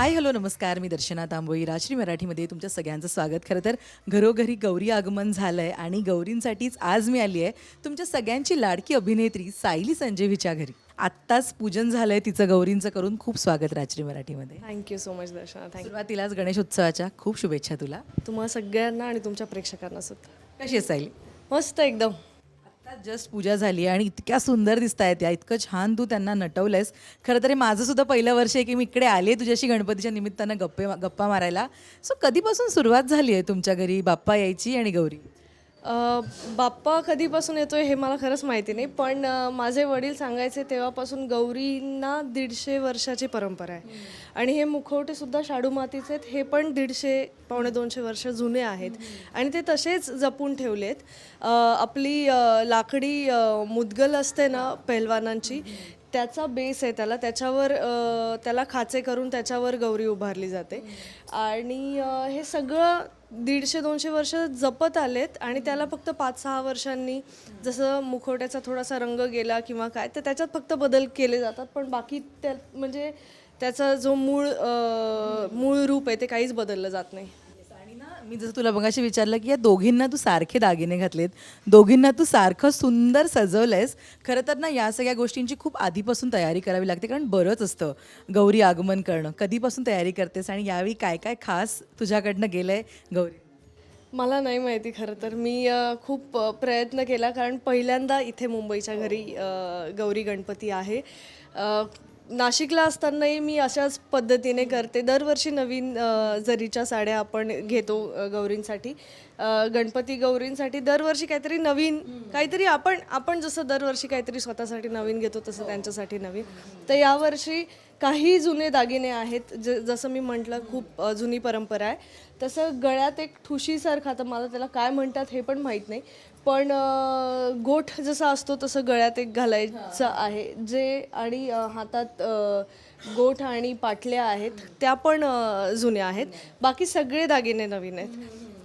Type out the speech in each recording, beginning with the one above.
Hi hello नमस्कार. मी दर्शना तांबोई राजश्री मराठीमध्ये तुमच्या सगळ्यांचं स्वागत. खरं तर घरोघरी गौरी आगमन झालं आहे आणि गौरींसाठीच आज मी आली आहे तुमच्या सगळ्यांची लाडकी अभिनेत्री सायली संजयवीच्या घरी. आत्ताच पूजन झालं आहे तिचं गौरींचं करून खूप स्वागत राजश्री मराठीमध्ये. Thank you so much Darshana. Thank you सुरुवातीलाच गणेशोत्सवाच्या खूप शुभेच्छा तुला. तुम्हाला सगळ्यांना आणि तुमच्या प्रेक्षकांना सुद्धा. कशी आहे सायली? मस्त एकदम. जस्ट पूजा झाली आणि इतक्या सुंदर दिसत आहेत या. इतकं छान तू त्यांना नटवलंयस. खरं तर हे माझं सुद्धा पहिलं वर्ष आहे की मी इकडे आले तुझ्याशी गणपतीच्या निमित्तानं गप्पे गप्पा मारायला. सो कधीपासून सुरुवात झाली आहे तुमच्या घरी बाप्पा यायची आणि गौरी? बाप्पा कधीपासून येतोय हे मला खरंच माहिती नाही पण माझे वडील सांगायचे तेव्हापासून गौरींना दीडशे वर्षाची परंपरा आहे. आणि हे मुखवटे सुद्धा शाडू मातीचे आहेत हे पण दीडशे पावणे दोनशे वर्ष जुने आहेत. आणि ते तसेच जपून ठेवलेत. आपली लाकडी मुदगल असते ना पहलवानांची त्याचा बेस आहे त्याला. त्याच्यावर त्याला खाचे करून त्याच्यावर गौरी उभारली जाते. आणि हे सगळं दीडशे दोनशे वर्ष जपत आलेत आणि त्याला फक्त पाच सहा वर्षांनी जसं मुखवट्याचा थोडासा रंग गेला किंवा काय तर त्याच्यात फक्त बदल केले जातात. पण बाकी त्या म्हणजे त्याचा जो मूळ मूळ रूप आहे ते काहीच बदललं जात नाही. मी जसं तुला बघाशी विचारलं की या दोघींना तू सारखे दागिने घातलेत दोघींना तू सारखं सुंदर सजवलंयस खरं तर ना या सगळ्या गोष्टींची खूप आधीपासून तयारी करावी लागते कारण बरंच असतं गौरी आगमन करणं. कधीपासून तयारी करतेस आणि यावेळी काय काय खास तुझ्याकडनं आहे गौरी? मला नाही माहिती खरं तर. मी खूप प्रयत्न केला कारण पहिल्यांदा इथे मुंबईच्या घरी गौरी गणपती आहे. नाशिकला असतानाही मी अशाच पद्धतीने करते. दरवर्षी नवीन जरीच्या साड्या आपण घेतो गौरींसाठी. गणपती गौरींसाठी दरवर्षी काहीतरी नवीन काहीतरी आपण आपण जसं दरवर्षी काहीतरी स्वतःसाठी नवीन घेतो तसं त्यांच्यासाठी नवीन. तर यावर्षी काही जुने दागिने आहेत. ज जसं मी म्हटलं खूप जुनी परंपरा आहे. तसं गळ्यात एक ठुशीसारखा तर मला त्याला काय म्हणतात हे पण माहीत नाही. पण अ, गोठ जसा असतो तसं गळ्यात एक घालायचं आहे. जे आणि अ, हातात अ, गोठ आणि पाटल्या आहेत त्या पण अ, जुन्या आहेत. बाकी सगळे दागिने नवीन आहेत.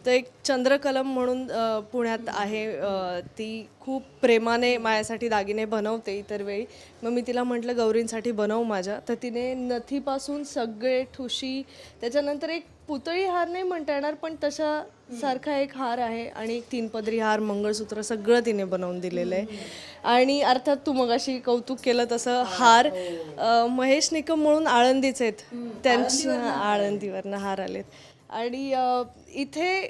तर एक चंद्रकलम म्हणून अ, पुण्यात आहे अ, ती खूप प्रेमाने माझ्यासाठी दागिने बनवते इतर वेळी. मग मी तिला म्हटलं गौरींसाठी बनव माझ्या. तर तिने नथीपासून सगळे ठुशी त्याच्यानंतर एक पुतळी हार नाही म्हणता येणार पण तशा सारखा एक हार आहे आणि एक तीनपदरी हार मंगळसूत्र सगळं तिने बनवून दिलेलं आहे. आणि अर्थात तू मगाशी कौतुक केलं तसं हार अ, महेश निकम म्हणून आळंदीचे आहेत. त्यांच्या आळंदीवरनं हार आलेत. आणि अ, इथे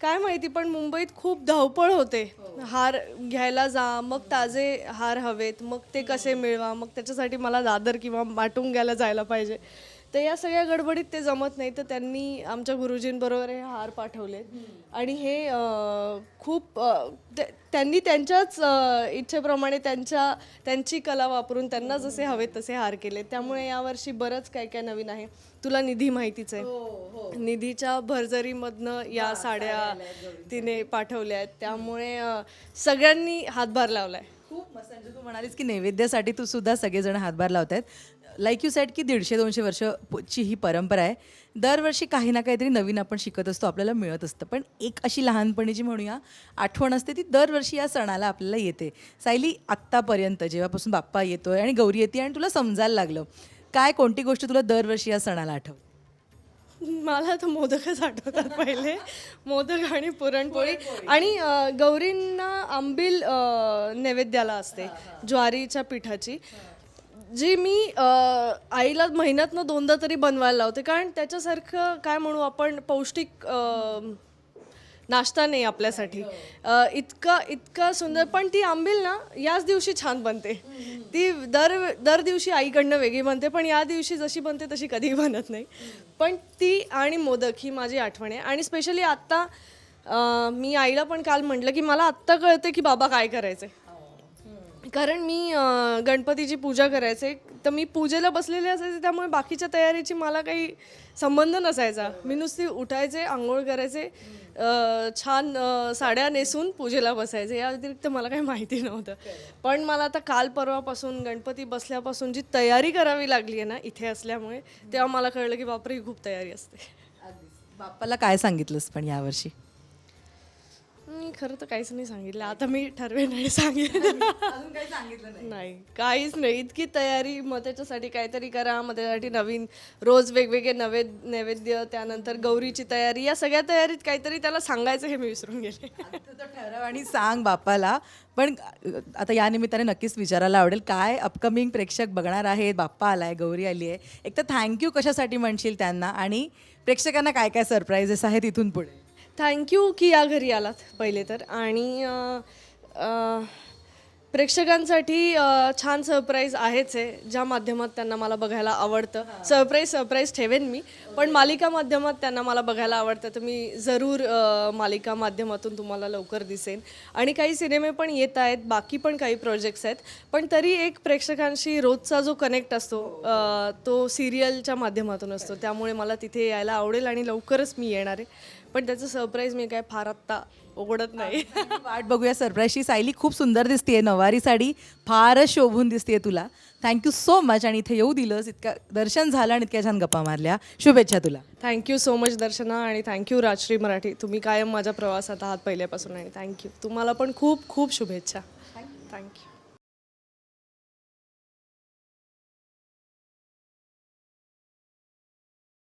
काय माहिती पण मुंबईत खूप धावपळ होते. हार घ्यायला जा मग ताजे हार हवेत मग ते कसे मिळवा मग त्याच्यासाठी मला दादर किंवा माटुंग घ्यायला जायला पाहिजे. तर या सगळ्या गडबडीत ते जमत नाही. तर त्यांनी आमच्या गुरुजींबरोबर हे हार पाठवले. आणि हे खूप त्यांनी त्यांच्याच इच्छेप्रमाणे त्यांच्या त्यांची कला वापरून त्यांना जसे हवेत तसे हार केले. त्यामुळे यावर्षी बरंच काय काय नवीन आहे. तुला निधी माहितीच आहे. निधीच्या भरजरीमधनं या साड्या तिने पाठवल्या आहेत. त्यामुळे सगळ्यांनी हातभार लावलाय. खूप मस्त. म्हणजे तू म्हणालीस की नैवेद्यासाठी तू सुद्धा सगळेजण हातभार लावत आहेत लाईक यू सेट की दीडशे दोनशे वर्षची ही परंपरा आहे. दरवर्षी काही ना काहीतरी नवीन आपण शिकत असतो आपल्याला मिळत असतं. पण एक अशी लहानपणीची म्हणूया आठवण असते ती दरवर्षी या सणाला आपल्याला येते. सायली आत्तापर्यंत जेव्हापासून बाप्पा येतोय आणि गौरी येते आणि तुला समजायला लागलं काय कोणती गोष्ट तुला दरवर्षी या सणाला आठवते मला तर मोदकच आठवतात पहिले. मोदक आणि पुरणपोळी. आणि अ, गौरींना आंबील अ, नैवेद्याला असते ज्वारीच्या पिठाची. जी मी अ, आईला महिन्यातनं दोनदा तरी बनवायला लावते. कारण त्याच्यासारखं काय म्हणू आपण पौष्टिक अ, नाश्ता नाही आपल्यासाठी. अ, इतका इतका सुंदर. पण ती आंबील ना याच दिवशी छान बनते. ती दर दर दिवशी आईकडनं वेगळी बनते. पण या दिवशी जशी बनते तशी कधीही बनत नाही. पण ती आणि मोदक ही माझी आठवण आहे. आणि स्पेशली आत्ता अ, मी आईला पण काल म्हटलं की मला आत्ता कळते की बाबा काय करायचे कारण मी अ, गणपतीची पूजा करायचे. तर मी पूजेला बसलेले असायचे त्यामुळे बाकीच्या तयारीची मला काही संबंध नसायचा. मी नुसती उठायचे आंघोळ करायचे अ, छान अ, साड्या नेसून पूजेला बसायचे. या व्यतिरिक्त मला काही माहिती नव्हतं. पण मला आता काल परवापासून गणपती बसल्यापासून जी तयारी करावी लागली आहे ना इथे असल्यामुळे तेव्हा मला कळलं की बापरे ही खूप तयारी असते. बाप्पाला काय सांगितलंस पण यावर्षी? मी खरं तर काहीच नाही सांगितलं. आता मी ठरवेन आणि सांगेन. अजून काही सांगितलं नाही. नाही काहीच नाही. इतकी तयारी मग त्याच्यासाठी काहीतरी करा मग त्याच्यासाठी नवीन रोज वेगवेगळे नवे नैवेद्य त्यानंतर गौरीची तयारी या सगळ्या तयारीत काहीतरी त्याला सांगायचं हे मी विसरून गेले. आता तो ठरव आणि सांग बाप्पाला पण आता या निमित्ताने नक्कीच विचारायला आवडेल काय अपकमिंग प्रेक्षक बघणार आहेत? बाप्पा आलाय गौरी आली आहे एक तर थँक्यू कशासाठी म्हणशील त्यांना? आणि प्रेक्षकांना काय काय सरप्राईजेस आहेत इथून पुढे? थँक्यू की या घरी आलात पहिले तर. आणि अं, अं, प्रेक्षकांसाठी छान सरप्राईज आहेच आहे ज्या माध्यमात त्यांना मला बघायला आवडतं. सरप्राईज सरप्राईज ठेवेन मी. पण मालिका माध्यमात त्यांना मला बघायला आवडतं. तर मी जरूर मालिका माध्यमातून तुम्हाला लवकर दिसेन. आणि काही सिनेमे पण येत आहेत. बाकी पण काही प्रोजेक्ट्स आहेत. पण तरी एक प्रेक्षकांशी रोजचा जो कनेक्ट असतो तो सिरियलच्या माध्यमातून असतो. त्यामुळे मला तिथे यायला आवडेल आणि लवकरच मी येणार आहे. पण त्याचं सरप्राईज मी काय फार आत्ता उघडत नाही. वाट बघूया सरप्राईजची सायली खूप सुंदर दिसतेय. नवारी साडी फारच शोभून दिसतेय तुला. थँक्यू सो मच आणि इथे येऊ दिलंस इतकं दर्शन झालं आणि इतक्या छान गप्पा मारल्या. शुभेच्छा तुला. थँक्यू सो मच दर्शना आणि थँक्यू राजश्री मराठी. तुम्ही कायम माझ्या प्रवासात आहात पहिल्यापासून आणि थँक्यू तुम्हाला पण खूप खूप शुभेच्छा. थँक्यू